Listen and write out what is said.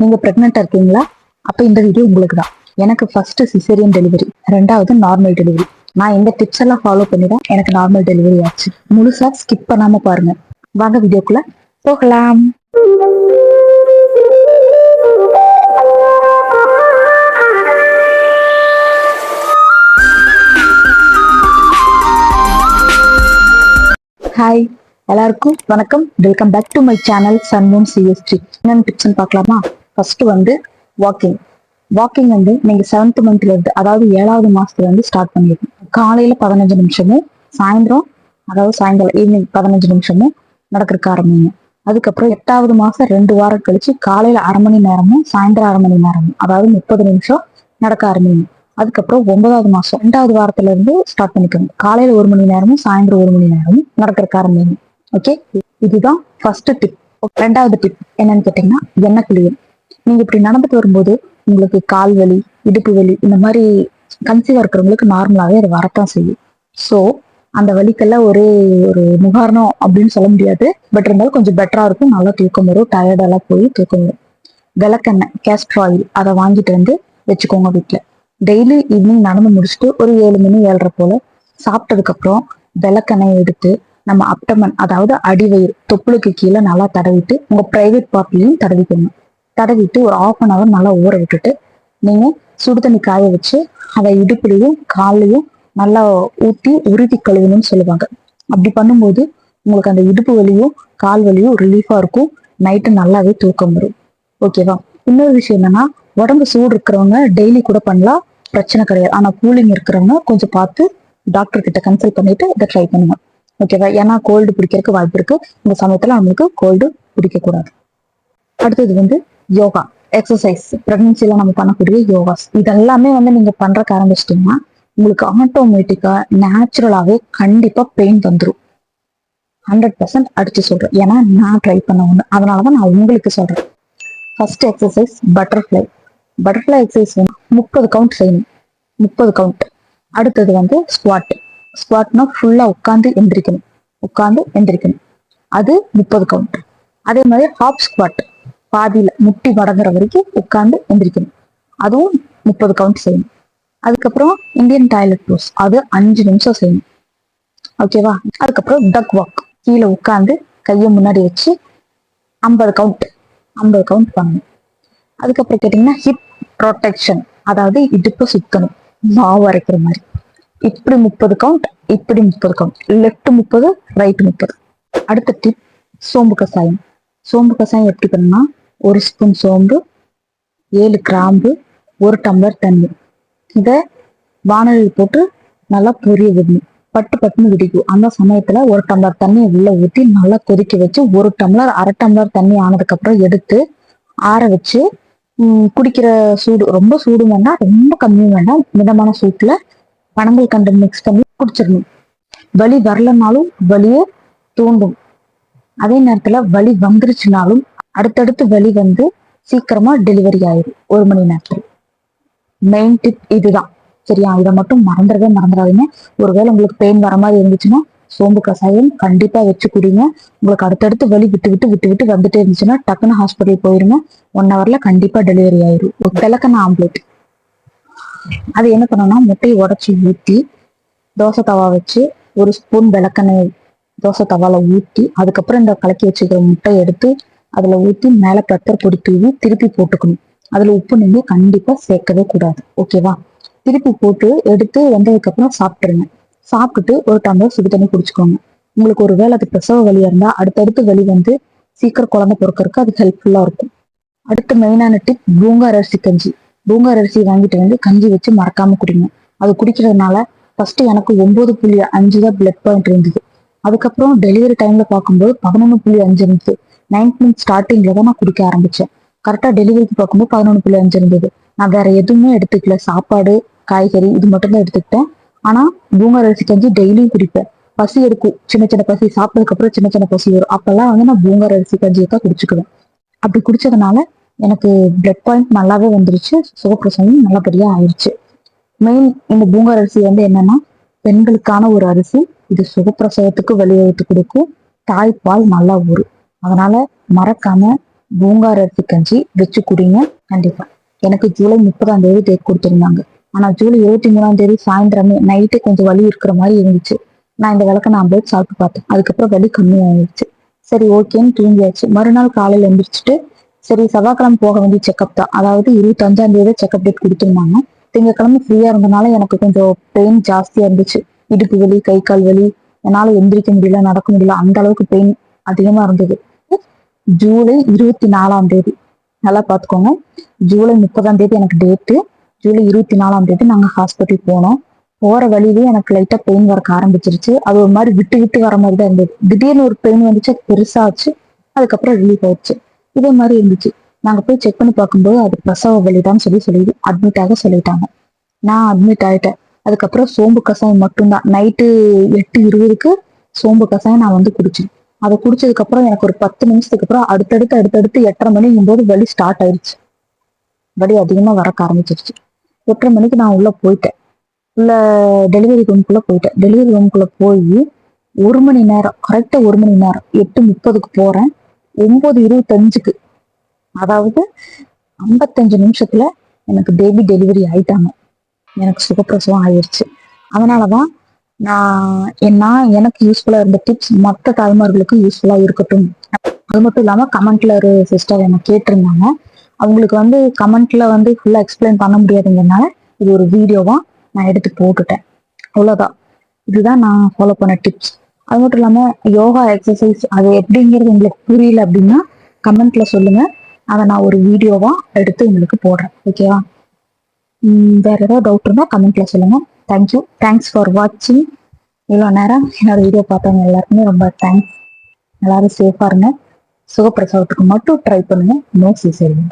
நீங்க பிரெக்னெண்டா இருக்கீங்களா? அப்ப இந்த வீடியோ உங்களுக்கு தான் எனக்கு ஃபர்ஸ்ட் சிசேரியன் டெலிவரி ரெண்டாவது நார்மல் டெலிவரி நான் இந்த டிப்ஸ் எல்லாம் ஃபாலோ பண்ணி தான் எனக்கு நார்மல் டெலிவரி ஆச்சு. முழுசா ஸ்கிப் பண்ணாம பாருங்க. வாங்க வீடியோக்குள்ள போகலாம். ஹாய் எல்லாருக்கும் வணக்கம். Welcome back to my channel Sunmoon CST என்னென்ன டிப்ஸ்னு பார்க்கலாமா? ஃபர்ஸ்ட் வந்து வாக்கிங் வாக்கிங் வந்து நீங்க செவன்த் மந்த்ல இருந்து அதாவது ஏழாவது மாசத்துல இருந்து ஸ்டார்ட் பண்ணிருக்கணும் காலையில பதினஞ்சு நிமிஷமும் சாயந்தரம் அதாவது சாயங்காலம் ஈவினிங் பதினஞ்சு நிமிஷமும் நடக்கிறதுக்கு ஆரம்பிங்க. அதுக்கப்புறம் எட்டாவது மாசம் ரெண்டு வாரம் கழிச்சு காலையில அரை மணி நேரமும் சாயந்தரம் அரை மணி நேரமும் அதாவது முப்பது நிமிஷம் நடக்க ஆரம்பிங்க. அதுக்கப்புறம் ஒன்பதாவது மாசம் ரெண்டாவது வாரத்துல இருந்து ஸ்டார்ட் பண்ணிக்கணும் காலையில ஒரு மணி நேரமும் சாயந்தரம் ஒரு மணி நேரமும் நடக்கிறதுக்கு ஆரம்பிங்க. ஓகே இதுதான் ஃபர்ஸ்ட் டிப் ரெண்டாவது டிப் என்னன்னு கேட்டீங்கன்னா எண்ணெய் குளியல். நீங்க இப்படி நடந்துட்டு வரும்போது உங்களுக்கு கால் வலி இடுப்பு வலி இந்த மாதிரி கன்சீவா இருக்கிறவங்களுக்கு நார்மலாவே அது வரத்தான் செய்யும். ஸோ அந்த வலிக்கெல்லாம் ஒரே ஒரு நிவாரணம் அப்படின்னு சொல்ல முடியாது. பட் இருந்தாலும் கொஞ்சம் பெட்டரா இருக்கும். நல்லா தூக்கம் வரும். டயர்டெல்லாம் போய் தூக்கம் வரும். விளக்கெண்ணெய் கேஸ்ட்ர் ஆயில் அதை வாங்கிட்டு வந்து வச்சுக்கோங்க வீட்டில் டெய்லி ஈவினிங் நடந்து முடிச்சுட்டு ஒரு ஏழு மணி ஏழரை போல சாப்பிட்டதுக்கு அப்புறம் விளக்கெண்ணெய் எடுத்து நம்ம அப்டமன் அதாவது அடிவயிறு தொப்புளுக்கு கீழே நல்லா தடவிட்டு உங்க பிரைவேட் பார்ட்லையும் தடவிக்கணும். தடவிட்டு ஒரு ஆஃப் அன் ஹவர் நல்லா ஊற விட்டுட்டு நீங்கள் சுடு தண்ணி காய வச்சு அதை இடுப்புலையும் கால்லையும் நல்லா ஊற்றி உறுதி கழுவணும்னு சொல்லுவாங்க. அப்படி பண்ணும்போது உங்களுக்கு அந்த இடுப்பு வலியும் கால் வலியும் ரிலீஃபாக இருக்கும். நைட்டு நல்லாவே தூக்கம் வரும். ஓகேவா இன்னொரு விஷயம் என்னன்னா உடம்பு சூடு இருக்கிறவங்க டெய்லி கூட பண்ணலாம். பிரச்சனை கிடையாது. ஆனால் கூலிங் இருக்கிறவங்க கொஞ்சம் பார்த்து டாக்டர் கிட்ட கன்சல்ட் பண்ணிட்டு இதை ட்ரை பண்ணுங்க. ஓகேவா ஏன்னா கோல்டு பிடிக்கிறதுக்கு வாய்ப்பு இருக்கு. இந்த சமயத்தில் நம்மளுக்கு கோல்டு பிடிக்கக்கூடாது அடுத்தது வந்து யோகா எக்ஸசைஸ் ப்ரெக்னன்சில நம்ம பண்ணக்கூடிய யோகாஸ். இதெல்லாமே வந்து நீங்க பண்றக்கு ஆரம்பிச்சிட்டீங்கன்னா உங்களுக்கு ஆட்டோமேட்டிக்கா நேச்சுரலாவே கண்டிப்பா பெயின் வந்துடும் ஹண்ட்ரட் பர்சன்ட் அடிச்சு சொல்றேன். ஏன்னா நான் ட்ரை பண்ண ஒண்ணு. அதனாலதான் நான் உங்களுக்கு சொல்றேன். First exercise butterfly butterfly exercise வந்து முப்பது கவுண்ட் செய்யணும் முப்பது கவுண்ட் அடுத்தது வந்து ஸ்குவாட் ஸ்குவாட்னா ஃபுல்லா உட்காந்து எந்திரிக்கணும். உட்காந்து எந்திரிக்கணும். அது முப்பது கவுண்ட் அதே மாதிரி ஹாப் ஸ்குவாட் பாதியில முட்டி மடங்குற வரைக்கும் உட்காந்து எந்திரிக்கணும். அதுவும் முப்பது கவுண்ட் செய்யணும். அதுக்கப்புறம் இந்தியன் டாய்லெட் போஸ் அது அஞ்சு நிமிஷம் செய்யணும். ஓகேவா அதுக்கப்புறம் டக் வாக் கீழே உட்காந்து கையை முன்னாடி வச்சு ஐம்பது கவுண்ட் ஐம்பது கவுண்ட் பண்ணணும். அதுக்கப்புறம் கேட்டிங்கன்னா ஹிப் ப்ரொடெக்ஷன் அதாவது இடுப்பு சுத்தணும். மாவு அரைக்கிற மாதிரி. இப்படி முப்பது கவுண்ட் இப்படி முப்பது கவுண்ட் லெஃப்ட் முப்பது ரைட் முப்பது. அடுத்த டிப் சோம்பு கசாயம் சோம்பு கசாயம் எப்படி பண்ணணும்னா ஒரு ஸ்பூன் சோம்பு ஏழு கிராம்பு ஒரு டம்ளர் தண்ணி. இதை வானலில் போட்டு நல்லா பொரிய விடணும். பட்டு பட்டுன்னு வெடிக்கும். அந்த சமயத்துல ஒரு டம்ளர் தண்ணியை உள்ள ஊற்றி நல்லா கொதிக்க வச்சு ஒரு டம்ளர் அரை டம்ளர் தண்ணி ஆனதுக்கப்புறம் எடுத்து ஆற வச்சு உம் குடிக்கிற சூடு. ரொம்ப சூடு வேண்டாம் ரொம்ப கம்மியும் வேண்டாம் மிதமான சூட்டுல பனங்கள் கண்டு மிக்ஸ் பண்ணி குடிச்சிடணும். வலி வரலனாலும் வலியை தூண்டும். அதே நேரத்துல வலி வந்துருச்சுனாலும் அடுத்தடுத்து வலி வந்து சீக்கிரமா டெலிவரி ஆயிடும் ஒரு மணி நேரத்துல. மெயின் டிப் இதுதான். சரியா? இதை மட்டும் மறந்துடவே மறந்துடாதீங்க. ஒருவேளை உங்களுக்கு பெயின் வர மாதிரி இருந்துச்சுன்னா சோம்பு கசாயம் கண்டிப்பா வச்சு குடிங்க உங்களுக்கு அடுத்தடுத்து வலி விட்டு விட்டு விட்டு விட்டு வந்துட்டே இருந்துச்சுன்னா டக்குன்னு ஹாஸ்பிட்டல் போயிருங்க. ஒன் ஹவர்ல கண்டிப்பா டெலிவரி ஆயிரும். ஒரு கிழக்கன ஆம்லேட் அது என்ன பண்ணணும்னா முட்டையை உடச்சி ஊத்தி தோசை தவா வச்சு ஒரு ஸ்பூன் விளக்கெண்ணெய் தோசை தவால ஊற்றி அதுக்கப்புறம் இந்த கலக்கி வச்சுக்கிற முட்டையை எடுத்து அதுல ஊத்தி மேல பெப்பர் பொடி தூவி திருப்பி போட்டுக்கணும். அதுல உப்பு நீங்க கண்டிப்பா சேர்க்கவே கூடாது. ஓகேவா திருப்பி போட்டு எடுத்து வந்ததுக்கு அப்புறம் சாப்பிட்டுருங்க. சாப்பிட்டுட்டு ஒரு டம்ளர் சுடு தண்ணி குடிச்சுக்கோங்க. உங்களுக்கு ஒரு வேளை அது பிரசவ வழியா இருந்தா அடுத்தடுத்து வலி வந்து சீக்கிரம் குழந்தை பிறக்கறதுக்கு அது ஹெல்ப்ஃபுல்லா இருக்கும். அடுத்து மெயினான டிப் பூங்கார் அரிசி கஞ்சி. பூங்கார் அரிசி வாங்கிட்டு வந்து கஞ்சி வச்சு மறக்காம குடிங்க. அது குடிக்கிறதுனால ஃபர்ஸ்ட் எனக்கு ஒன்பது புள்ளி அஞ்சு தான் பிளட் பாயிண்ட் இருந்தது. அதுக்கப்புறம் டெலிவரி டைம்ல பார்க்கும்போது பதினொன்று புள்ளி அஞ்சு இருந்தது. நைன்த் மந்த் ஸ்டார்டிங்ல தான் நான் குடிக்க ஆரம்பிச்சேன். கரெக்டா டெலிவரிக்கு பார்க்கும்போது பதினொன்று புள்ளி அஞ்சு இருந்தது. நான் வேற எதுவுமே எடுத்துக்கல. சாப்பாடு காய்கறி இது மட்டும் தான் எடுத்துக்கிட்டேன். ஆனா பூங்கா அரிசி கஞ்சி டெய்லியும் குடிப்பேன். பசி எடுக்கும். சின்ன சின்ன பசி சாப்பிட்டதுக்கு அப்புறம் சின்ன சின்ன பசி வரும். அப்பெல்லாம் வந்து நான் பூங்கார் அரிசி கஞ்சியை தான் குடிச்சுக்குவேன். அப்படி குடிச்சதுனால எனக்கு பிளட் பாயிண்ட் நல்லாவே வந்துருச்சு. சுகப்பிரசவம் நல்லபடியா ஆயிடுச்சு மெயின் இந்த பூங்கார் அரிசி வந்து என்னன்னா பெண்களுக்கான ஒரு அரிசி. இது சுகப்பிரசவத்துக்கு வழிவகுத்து கொடுக்கும். தாய்ப்பால் நல்லா ஊறும். அதனால மறக்காம பூங்கார் அரிசி கஞ்சி வச்சு குடிங்க. கண்டிப்பா. எனக்கு ஜூலை முப்பதாம் தேதி டேட் கொடுத்துருந்தாங்க. ஆனா ஜூலை இருபத்தி மூணாம் தேதி சாயந்தரமே நைட்டு கொஞ்சம் வலி இருக்கிற மாதிரி இருந்துச்சு. நான் இந்த விளக்க நான் போய் சாப்பிட்டு பார்த்தேன். அதுக்கப்புறம் வலி கம்மியாயிருச்சு. சரி ஓகேன்னு தூங்கியாச்சு. மறுநாள் காலையில எந்திரிச்சிட்டு சரி செவ்வாய்க்கிழமை போக வேண்டிய செக்அப் தான். அதாவது இருபத்தஞ்சாம் தேதி செக்அப் டேட் கொடுத்துருந்தாங்க. திங்கக்கிழமை ஃப்ரீயா இருந்தனால எனக்கு கொஞ்சம் பெயின் ஜாஸ்தியா இருந்துச்சு. இடுப்பு வலி கை கால் வலி என்னால எந்திரிக்க முடியல நடக்க முடியல அந்த அளவுக்கு பெயின் அதிகமா இருந்தது. ஜூலை இருபத்தி நாலாம் தேதி. நல்லா பார்த்துக்கோங்க ஜூலை முப்பதாம் தேதி எனக்கு டேட்டு ஜூலை இருபத்தி நாலாம் தேதி நாங்கள் ஹாஸ்பிட்டல் போனோம். போற வழியிலே எனக்கு லைட்டா பெயின் வரக்க ஆரம்பிச்சிருச்சு. அது ஒரு மாதிரி விட்டு விட்டு வர மாதிரி தான் இருந்தது. திடீர்னு ஒரு பெயின் வந்துச்சு அது பெருசாச்சு. அதுக்கப்புறம் ரிலீஃப் ஆயிடுச்சு. இதே மாதிரி இருந்துச்சு. நாங்க போய் செக் பண்ணி பார்க்கும்போது அது பிரசவ வலிதான் சொல்லி சொல்லி அட்மிட் ஆக சொல்லிட்டாங்க. நான் அட்மிட் ஆயிட்டேன். அதுக்கப்புறம் சோம்பு கசாயம் மட்டும்தான். நைட்டு எட்டு இருபதுக்கு சோம்பு கசாயம் நான் வந்து குடிச்சேன். அதை குடிச்சதுக்கு அப்புறம் எனக்கு ஒரு பத்து நிமிஷத்துக்கு அப்புறம் அடுத்தடுத்து அடுத்தடுத்து எட்டரை மணிங்கும் போது வலி ஸ்டார்ட் ஆயிடுச்சு வலி அதிகமா வரக்க ஆரம்பிச்சிருச்சு. எட்டரை மணிக்கு நான் உள்ள போயிட்டேன். உள்ள டெலிவரி ரூம்குள்ள போயிட்டேன். டெலிவரி ரூம்குள்ள போய் ஒரு மணி நேரம் கரெக்டா ஒரு மணி நேரம் எட்டு முப்பதுக்கு போறேன். ஒன்பது இருபத்தஞ்சுக்கு அதாவது ஐம்பத்தஞ்சு நிமிஷத்துல எனக்கு பேபி டெலிவரி ஆயிட்டாங்க. எனக்கு சுகப்பிரசவம் ஆயிடுச்சு அதனாலதான் நான் என்ன எனக்கு யூஸ்ஃபுல்லா இருந்த டிப்ஸ் மற்ற தாய்மார்களுக்கு யூஸ்ஃபுல்லா இருக்கட்டும். அது மட்டும் இல்லாம கமெண்ட்ல ஒரு சிஸ்டர் என்ன கேட்டிருந்தாங்க. அவங்களுக்கு வந்து கமெண்ட்ல வந்து ஃபுல்லா எக்ஸ்பிளைன் பண்ண முடியாதுங்கிறனால இது ஒரு வீடியோவா நான் எடுத்து போட்டுட்டேன். அவ்வளவுதான். இதுதான் நான் ஃபாலோ பண்ண டிப்ஸ் அது மட்டும் இல்லாம யோகா எக்ஸசைஸ் அது எப்படிங்கிறது உங்களுக்கு புரியல அப்படின்னா கமெண்ட்ல சொல்லுங்க. அதை நான் ஒரு வீடியோவா எடுத்து உங்களுக்கு போடுறேன். ஓகேவா வேற ஏதாவது டவுட் இருந்தா கமெண்ட்ல சொல்லுங்க. தேங்க்யூ தேங்க்ஸ் ஃபார் வாட்சிங் இவ்வளோ நேரம் என்னோட வீடியோ பார்த்தவங்க எல்லாருக்குமே ரொம்ப தேங்க்ஸ் எல்லாரும் சேஃபாக இருங்க. சுகப்பிரசவத்துக்கு மட்டும் ட்ரை பண்ணுங்க. நோ சீசரிங்க